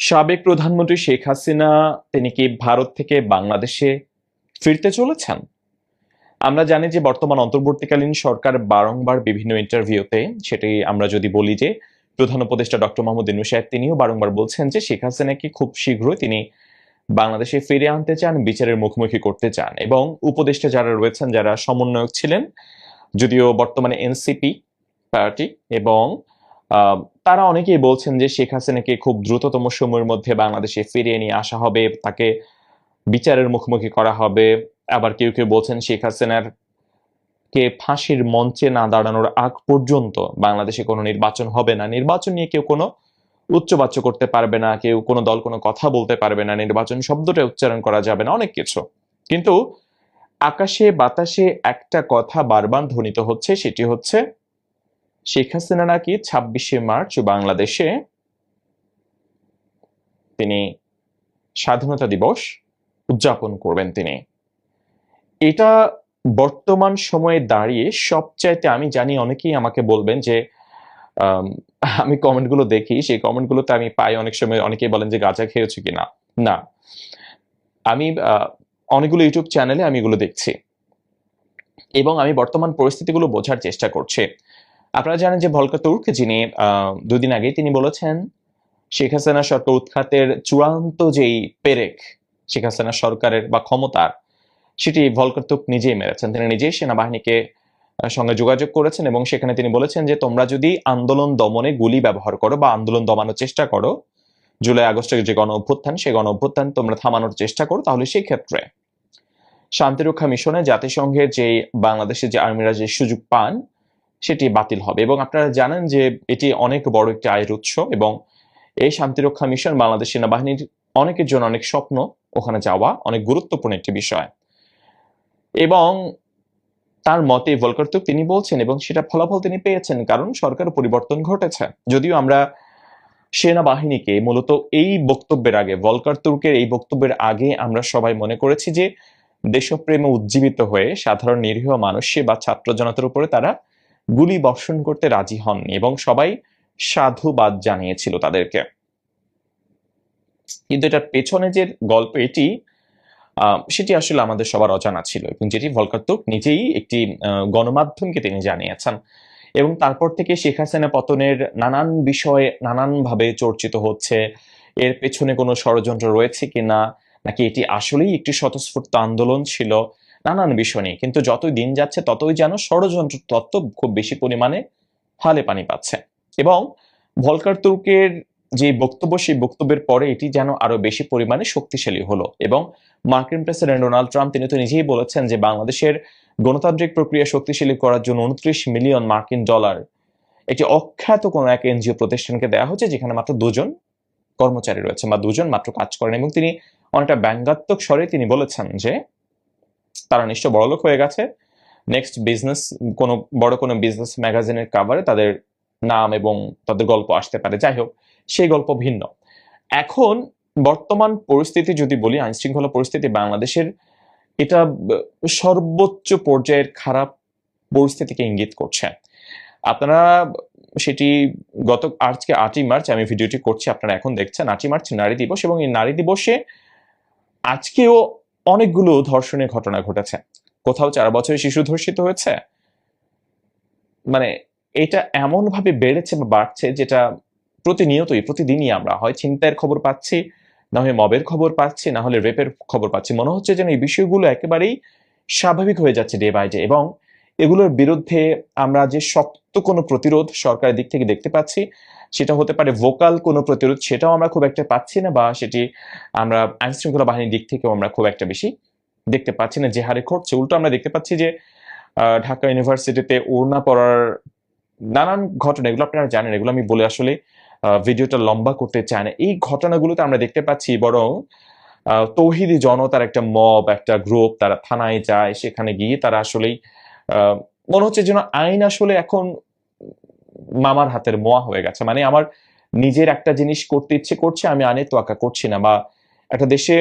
সাবেক প্রধানমন্ত্রী শেখ হাসিনা, তিনি কি ভারত থেকে বাংলাদেশে ফিরতে চলেছেন? আমরা জানি যে বর্তমান অন্তর্বর্তীকালীন সরকার বারংবার বিভিন্ন ইন্টারভিউতে সেটি আমরা যদি বলি যে প্রধান উপদেষ্টা ডক্টর মোহাম্মদ ইনু সাহেব, তিনিও বারংবার বলছেন যে শেখ হাসিনাকে খুব শীঘ্রই তিনি বাংলাদেশে ফিরে আনতে চান, বিচারের মুখোমুখি করতে চান। এবং উপদেষ্টা যারা রয়েছেন, যারা সমন্বয়ক ছিলেন, যদিও বর্তমানে এনসিপি পার্টি এবং তারা অনেকেই বলছেন যে শেখ হাসিনাকে খুব দ্রুততম সময়ের মধ্যে বাংলাদেশে ফিরিয়ে নিয়ে আসা হবে, তাকে বিচারের মুখোমুখি করা হবে। আবার কেউ কেউ বলছেন শেখ হাসিনার কে ফাঁসির মঞ্চে না দাঁড়ানোর আগ পর্যন্ত বাংলাদেশে কোনো নির্বাচন হবে না। নির্বাচন নিয়ে কেউ কোনো উচ্চবাচ্য করতে পারবে না, কেউ কোনো দল কোনো কথা বলতে পারবে না, নির্বাচন শব্দটা উচ্চারণ করা যাবে না, অনেক কিছু। কিন্তু আকাশে বাতাসে একটা কথা বারবার ধ্বনিত হচ্ছে, সেটি হচ্ছে শেখ হাসিনা নাকি ছাব্বিশে মার্চ বাংলাদেশে তিনি স্বাধীনতা দিবস উদযাপন করবেন তিনি। এটা বর্তমান সময়ে দাঁড়িয়ে সবচাইতে আমি জানি অনেকেই আমাকে বলবেন যে, আমি কমেন্টগুলো দেখি, সেই কমেন্টগুলোতে আমি পাই অনেক সময়, অনেকেই বলেন যে গাঁজা খেয়েছো কিনা। না। আমি অনেকগুলো ইউটিউব চ্যানেলে আমি এগুলো দেখছি। এবং আমি বর্তমান পরিস্থিতিগুলো বোঝার চেষ্টা করছি। আপনারা জানেন যে ভলকা তুর্ক, যিনি দুদিন আগে তিনি বলেছেন, শেখ হাসিনা সরকার উৎখাতের চূড়ান্ত যেই পেরেক শেখ হাসিনা সরকারের বা ক্ষমতার, সেটি ভলকার তুর্ক নিজেই মেরেছেন। তিনি নিজেই সেনাবাহিনীকে সঙ্গে যোগাযোগ করেছেন এবং সেখানে তিনি বলেছেন যে, তোমরা যদি আন্দোলন দমনে গুলি ব্যবহার করো বা আন্দোলন দমানোর চেষ্টা করো, জুলাই আগস্টের যে গণ অভ্যুত্থান সেই গণ অভ্যুত্থান তোমরা থামানোর চেষ্টা করো, তাহলে সেই ক্ষেত্রে শান্তিরক্ষা মিশনে জাতিসংঘের যে বাংলাদেশের যে আর্মিরা যে সুযোগ পান সেটি বাতিল হবে। এবং আপনারা জানেন যে এটি অনেক বড় একটি আয়ের উৎস এবং এই শান্তিরক্ষা মিশন বাংলাদেশ সেনাবাহিনীর অনেকের জন্য অনেক স্বপ্ন ওখানে যাওয়া অনেক গুরুত্বপূর্ণ একটি বিষয়। এবং তার মতে ভলকার্তুক তিনি বলছেন এবং সেটা ফলাফল তিনি পেয়েছেন কারণ সরকার পরিবর্তন ঘটেছে। যদিও আমরা সেনাবাহিনীকে মূলত এই বক্তব্যের আগে ভলকার তুর্কের এই বক্তব্যের আগে আমরা সবাই মনে করেছি যে দেশপ্রেমে উজ্জীবিত হয়ে সাধারণ নিরীহ মানুষে বা ছাত্র জনতার উপরে তারা গুলি বর্ষণ করতে রাজি হননি এবং সবাই সাধুবাদ জানিয়েছিল তাদেরকে। কিন্তু এটার পেছনে যে গল্প এটি সেটি আসলে আমাদের সবার অজানা ছিল এবং যেটি ভলকার তুর্ক নিজেই একটি গণমাধ্যমকে তিনি জানিয়েছেন। এবং তারপর থেকে শেখ হাসিনা পতনের নানান বিষয়ে নানানভাবে চর্চিত হচ্ছে। এর পেছনে কোনো ষড়যন্ত্র রয়েছে কিনা, নাকি এটি আসলেই একটি স্বতঃস্ফূর্ত আন্দোলন ছিল? নানান বিষয় নিয়ে। কিন্তু যতই দিন যাচ্ছে, ততই যেন ষড়যন্ত্র তত্ত্ব খুব বেশি পরিমাণে হালে পানি পাচ্ছে। এবং ভলকার তুর্কের যে বক্তব্য, সেই বক্তব্যের পরে এটি যেন আরও বেশি পরিমাণে শক্তিশালী হলো। এবং মার্কিন প্রেসিডেন্ট ডোনাল্ড ট্রাম্প, তিনি তো নিজেই বলেছেন যে বাংলাদেশের গণতান্ত্রিক প্রক্রিয়া শক্তিশালী করার জন্য উনত্রিশ মিলিয়ন মার্কিন ডলার একটি অখ্যাত কোনো এক এনজিও প্রতিষ্ঠানকে দেওয়া হচ্ছে, যেখানে মাত্র দুজন কর্মচারী রয়েছে বা দুজন মাত্র কাজ করেন। এবং তিনি অনেকটা ব্যঙ্গাত্মক স্বরে তিনি বলেছেন যে তারা নিশ্চয় বড়লোক হয়ে গেছে। নেক্সট বিজনেস কোনো বড় কোনো বিজনেস ম্যাগাজিনের কাভারে তাদের নাম এবং তাদের গল্প আসতে পারে। যাই হোক, সেই গল্প ভিন্ন। এখন বর্তমান পরিস্থিতি যদি বলি, আইনশৃঙ্খলা পরিস্থিতি বাংলাদেশের, এটা সর্বোচ্চ পর্যায়ের খারাপ পরিস্থিতিকে ইঙ্গিত করছে। আপনারা সেটি গত, আজকে আটই মার্চ, আমি ভিডিওটি করছি, আপনারা এখন দেখছেন আটই মার্চ নারী দিবস এবং এই নারী দিবসে আজকেও অনেকগুলো ধর্ষণের ঘটনা ঘটেছে। কোথাও চার বছরের শিশু ধর্ষিত হয়েছে। মানে এটা এমনভাবে বেড়েছে বা বাড়ছে যেটা প্রতিনিয়তই, প্রতিদিনই আমরা হয় চিন্তার খবর পাচ্ছি, না হয় মবের খবর পাচ্ছি, না হলে রেপের খবর পাচ্ছি। মনে হচ্ছে যেন এই বিষয়গুলো একেবারেই স্বাভাবিক হয়ে যাচ্ছে ডে বাই ডে এবং এগুলোর বিরুদ্ধে আমরা যে শক্ত কোনো প্রতিরোধ সরকারের দিক থেকে দেখতে পাচ্ছি, সেটা হতে পারে ভোকাল কোনো প্রতিরোধ, সেটাও আমরা খুব একটা পাচ্ছি না বা সেটি আমরা আইন শৃঙ্খলা বাহিনীর দিক থেকেও আমরা খুব একটা বেশি দেখতে পাচ্ছি না, যে হারে ঘটছে। উল্টো আমরা দেখতে পাচ্ছি যে ঢাকা ইউনিভার্সিটিতে ওড়না পড়ার নানান ঘটনা, এগুলো আপনারা জানেন, এগুলো আমি বলে আসলে ভিডিওটা লম্বা করতে চাই না। এই ঘটনাগুলোতে আমরা দেখতে পাচ্ছি বরং তৌহিদি জনতার একটা মব, একটা গ্রুপ, তারা থানায় যায়, সেখানে গিয়ে তারা আসলেই মনে হচ্ছে যেন আইন আসলে এখন মামার হাতের মোয়া হয়ে গেছে। মানে আমার নিজের একটা জিনিস করতে ইচ্ছে করছে, আমি আইনের তোয়াক্কা করছি না বা একটা দেশে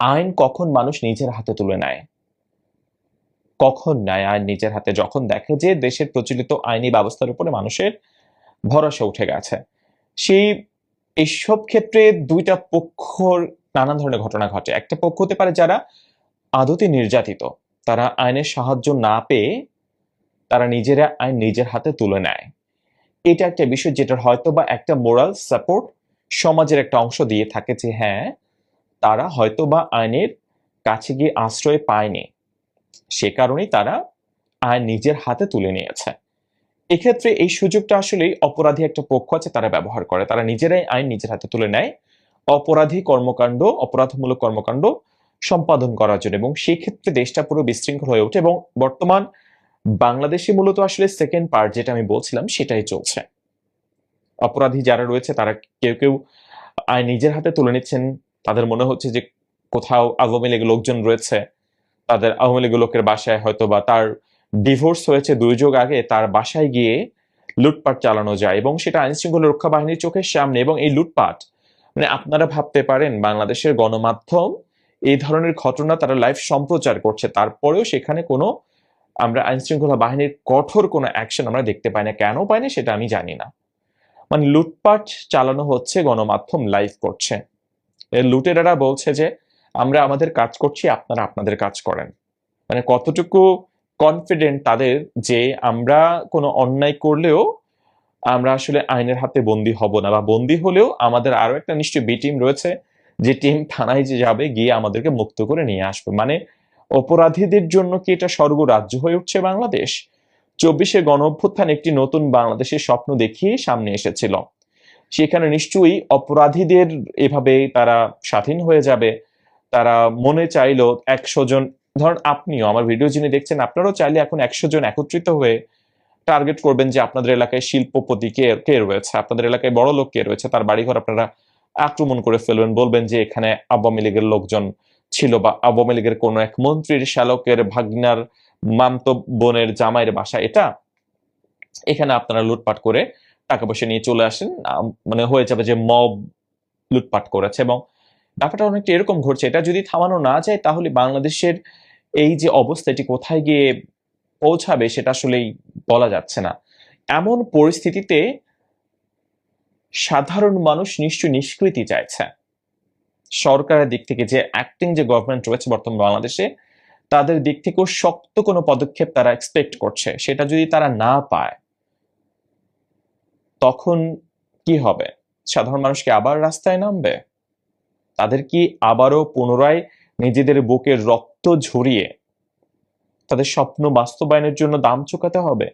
আইন কখন মানুষ নিজের হাতে তুলে নেয়? কখন নেয় আইন নিজের হাতে? যখন দেখে যে দেশের প্রচলিত আইনি ব্যবস্থার উপরে মানুষের ভরসা উঠে গেছে। সেই এইসব ক্ষেত্রে দুইটা পক্ষর নানান ধরনের ঘটনা ঘটে। একটা পক্ষ হতে পারে যারা আদতে নির্যাতিত তারা আইনের সাহায্য না পেয়ে তারা নিজেরা আইন নিজের হাতে তুলে নেয়। এটা একটা বিষয় যেটার হয়তো বা একটা মোরাল সাপোর্ট সমাজের একটা অংশ দিয়ে থাকে যে হ্যাঁ তারা হয়তো বা আইনের কাছে গিয়ে আশ্রয় পায়নি। সে কারণেই তারা আইন নিজের হাতে তুলে নিয়েছে। এক্ষেত্রে এই সুযোগটা আসলে অপরাধী একটা পক্ষ আছে, তারা ব্যবহার করে। তারা নিজেরাই আইন নিজের হাতে তুলে নেয়। অপরাধী কর্মকাণ্ড, অপরাধমূলক কর্মকাণ্ড সম্পাদন করার জন্য। এবং সেই ক্ষেত্রে দেশটা পুরো বিশৃঙ্খল হয়ে ওঠে এবং বর্তমান বাংলাদেশে মূলত আসলে সেকেন্ড পার্ট যেটা আমি বলছিলাম সেটাই চলছে। অপরাধী যারা রয়েছে তারা কেউ কেউ আয় নিজের হাতে তুলে নিচ্ছেন। তাদের মনে হচ্ছে যে কোথাও আওয়ামী লীগের লোকজন রয়েছে। তাদের আওয়ামী লীগের লোকের বাসায় হয়তো বা তার ডিভোর্স হয়েছে দুর্যোগ আগে, তার বাসায় গিয়ে লুটপাট চালানো যায় এবং সেটা আইন শৃঙ্খলা রক্ষা বাহিনীর চোখের সামনে এবং এই লুটপাট মানে আপনারা ভাবতে পারেন বাংলাদেশের গণমাধ্যম এই ধরনের ঘটনা তারা লাইভ সম্প্রচার করছে। তারপরেও সেখানে কোনো আমরা আইন শৃঙ্খলা বাহিনীর কঠোর কোনো অ্যাকশন আমরা দেখতে পাই না। কেন পাই না সেটা আমি জানি না। মানে লুটপাট চালানো হচ্ছে, গণমাধ্যম লাইভ করছে। এর লুটেরারা বলছে যে, আমরা আমাদের কাজ করছি, আপনারা আপনাদের কাজ করেন। মানে কতটুকু কনফিডেন্ট তাদের যে আমরা কোনো অন্যায় করলেও আমরা আসলে আইনের হাতে বন্দি হব না বা বন্দি হলেও আমাদের আরও একটা নিশ্চয়ই বি টিম রয়েছে। যে টিম থানায় যে যাবে গিয়ে আমাদেরকে মুক্ত করে নিয়ে আসবে। মানে অপরাধীদের জন্য কি এটা স্বর্গরাজ্য হয়ে উঠছে বাংলাদেশ? চব্বিশে গণ অভ্যুত্থান একটি নতুন বাংলাদেশের স্বপ্ন দেখিয়ে সামনে এসেছিল। সেখানে নিশ্চয়ই অপরাধীদের এভাবে তারা স্বাধীন হয়ে যাবে। তারা মনে চাইলো একশো জন, ধরুন আপনিও আমার ভিডিও যিনি দেখছেন, আপনারাও চাইলে এখন একশো জন একত্রিত হয়ে টার্গেট করবেন যে আপনাদের এলাকায় শিল্পপতি কে কে রয়েছে, আপনাদের এলাকায় বড় লোক কে রয়েছে, তার বাড়িঘর আপনারা আক্রমণ করে ফেলবেন, বলবেন যে এখানে আওয়ামী লীগের লোকজন ছিল বা আওয়ামী লীগের কোন এক মন্ত্রীর শালকের ভাগনার মামত বোনের জামাইয়ের বাসা এটা। এখানে আপনারা লুটপাট করে টাকা পয়সা নিয়ে চলে আসেন। মানে হয়ে যাবে যে মব লুটপাট করেছে এবং ব্যাপারটা অনেকটা এরকম ঘটছে। এটা যদি থামানো না যায় তাহলে বাংলাদেশের এই যে অবস্থা, এটি কোথায় গিয়ে পৌঁছাবে সেটা আসলেই বলা যাচ্ছে না। এমন পরিস্থিতিতে সাধারণ মানুষ নিশ্চয়ই নিষ্কৃতি চাইছে। সরকারের দিক থেকে যে অ্যাক্টিং যে গভর্নমেন্ট রয়েছে বর্তমান বাংলাদেশে, তাদের দিক থেকেও শক্ত কোনো পদক্ষেপ তারা এক্সপেক্ট করছে, সেটা যদি তারা না পায়, তখন কি হবে? সাধারণ মানুষকে আবার রাস্তায় নামবে? তাদের কি আবারও পুনরায় নিজেদের বুকের রক্ত ঝরিয়ে তাদের স্বপ্ন বাস্তবায়নের জন্য দাম চুকাতে হবে?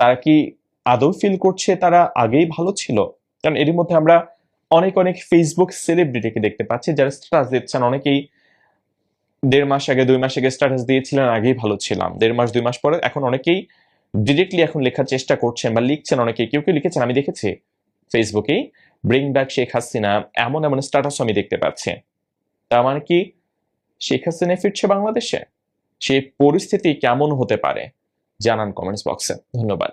তারা কি আদৌ ফিল করছে তারা আগেই ভালো ছিল? কারণ এরই মধ্যে আমরা অনেক অনেক ফেসবুক সেলিব্রিটিকে দেখতে পাচ্ছি যারা স্ট্যাটাস দিচ্ছেন। অনেকেই দেড় মাস আগে, দুই মাস আগে স্ট্যাটাস দিয়েছিলেন, আগেই ভালো ছিলাম। দেড় মাস, দুই মাস পরে এখন অনেকেই ডিরেক্টলি এখন লেখার চেষ্টা করছেন বা লিখছেন। অনেকেই কেউ কেউ লিখেছেন, আমি দেখেছি ফেসবুকেই ব্রিং ব্যাক শেখ হাসিনা এমন এমন স্ট্যাটাস আমি দেখতে পাচ্ছি। তার মানে কি শেখ হাসিনা ফিরছে বাংলাদেশে? সেই পরিস্থিতি কেমন হতে পারে? জানান কমেন্টস বক্সে ধন্যবাদ